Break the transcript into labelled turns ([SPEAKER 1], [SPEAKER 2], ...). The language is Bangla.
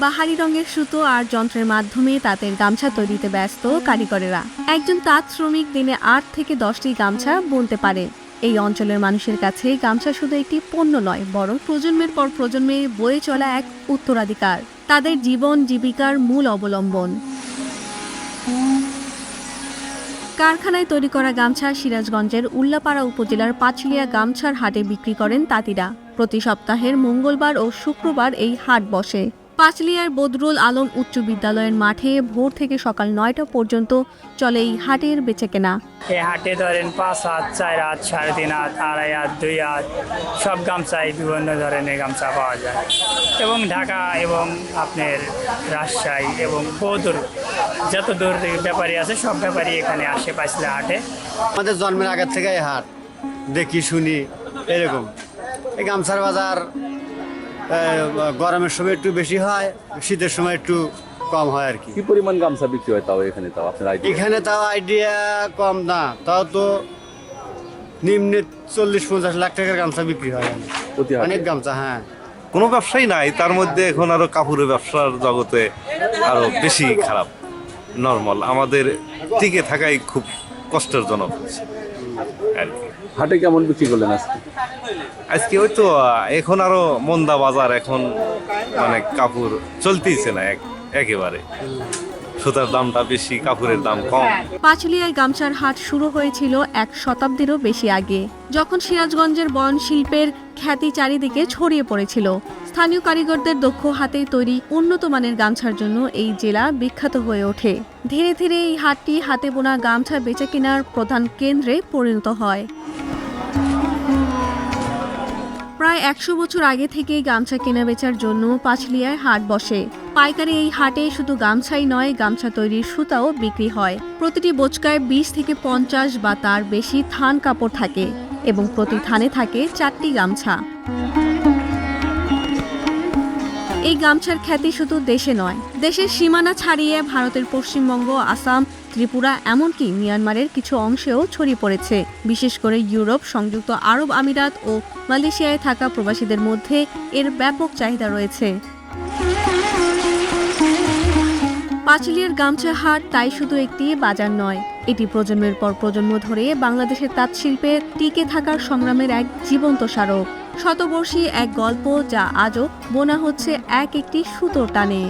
[SPEAKER 1] বাহারি রঙের সুতো আর যন্ত্রের মাধ্যমে তাঁতের গামছা তৈরিতে ব্যস্ত কারিগরেরা। একজন তাঁত শ্রমিক দিনে আট থেকে দশটি গামছা বুনতে পারে। এই অঞ্চলের মানুষের কাছে গামছা শুধু একটি পণ্য নয়, বরং প্রজন্মের পর প্রজন্মে বয়ে চলা এক উত্তরাধিকার। তাদের জীবন, জীবিকার মূল অবলম্বন। কারখানায় তৈরি করা গামছা সিরাজগঞ্জের উল্লাপাড়া উপজেলার পাঁচলিয়া গামছার হাটে বিক্রি করেন তাঁতিরা। প্রতি সপ্তাহের মঙ্গলবার ও শুক্রবার এই হাট বসে। পাঁচলিয়ার বদরুল আলম উচ্চ বিদ্যালয়ের মাঠে ভোর থেকে সকাল নয়টা পর্যন্ত চলে এই হাটের বেচাকেনা।
[SPEAKER 2] এই হাটে ধরেন পাঁচ হাত চার হাত সাড়ে তিন হাত আড়াই হাত দুই হাত সব গামছাই বিভিন্ন ধরনের গামছা পাওয়া যায়। এবং ঢাকা এবং আপনার রাজশাহী এবং বহুদূর যত দূর ব্যাপারী আছে সব ব্যাপারী এখানে আসে পাইছিলা হাটে।
[SPEAKER 3] আমাদের জন্মের আগের থেকে এই হাট। দেখি শুনি এরকম। এই গামছার বাজার গরমের সময় একটু বেশি হয় শীতের সময় একটু কম হয় আর কি।
[SPEAKER 4] কি পরিমাণ গামছা বিক্রি হয় তাও এখানে তাও? আপনার আইডিয়া
[SPEAKER 3] এখানে তাও আইডিয়া কম না তাও তো নিম্নে চল্লিশ পঞ্চাশ লাখ টাকার গামছা বিক্রি হয়।
[SPEAKER 4] প্রতি হাটে?
[SPEAKER 3] অনেক গামছা হ্যাঁ।
[SPEAKER 5] কোনো ব্যবসাই নাই তার মধ্যে এখন আরও কাপড়ের ব্যবসার জগতে আরও বেশি খারাপ নর্মাল আমাদের টিকে থাকাই খুব কষ্টের জনক। হচ্ছে আর কি।
[SPEAKER 4] হাটে কেমন বিক্রি করলেন আজকে?
[SPEAKER 5] আজকে ওই তো এখন আরও মন্দা বাজার এখন মানে কাপড় চলতেইছে না একেবারে। সুতার দামটা বেশি কাপড়ের দাম কম।
[SPEAKER 1] পাঁচলিয়ায় গামছার হাট শুরু হয়েছিল এক শতাব্দীরও বেশি আগে যখন সিরাজগঞ্জের বয়ন শিল্পের খ্যাতি চারিদিকে ছড়িয়ে পড়েছিল। স্থানীয় কারিগরদের দক্ষ হাতে তৈরি উন্নত মানের গামছার জন্য এই জেলা বিখ্যাত হয়ে ওঠে। ধীরে ধীরে এই হাটটি হাতে বোনা গামছা বেচা কেনার প্রধান কেন্দ্রে পরিণত হয়। প্রায় একশো বছর আগে থেকেই গামছা কেনা বেচার জন্য পাঁচলিয়ায় হাট বসে। পাইকারি এই হাটে শুধু গামছাই নয়, গামছা তৈরির সুতাও বিক্রি হয়। প্রতিটি বোচকায় বিশ থেকে পঞ্চাশ বা তার বেশি থান কাপড় থাকে এবং প্রতি থানে থাকে চারটি গামছা। এই গামছার খ্যাতি শুধু দেশে নয়, দেশের সীমানা ছাড়িয়ে ভারতের পশ্চিমবঙ্গ, আসাম, ত্রিপুরা, এমনকি মিয়ানমারের কিছু অংশেও ছড়িয়ে পড়েছে। বিশেষ করে ইউরোপ, সংযুক্ত আরব আমিরাত ও মালয়েশিয়ায় থাকা প্রবাসীদের মধ্যে এর ব্যাপক চাহিদা রয়েছে। পাঁচিলিয়ার গামছা হাট তাই শুধু একটি বাজার নয়, এটি প্রজন্মের পর প্রজন্ম ধরে বাংলাদেশের তাঁত শিল্পের টিকে থাকার সংগ্রামের এক জীবন্ত স্মারক। শতবর্ষী এক গল্প যা আজও বোনা হচ্ছে এক একটি সুতোর টানে।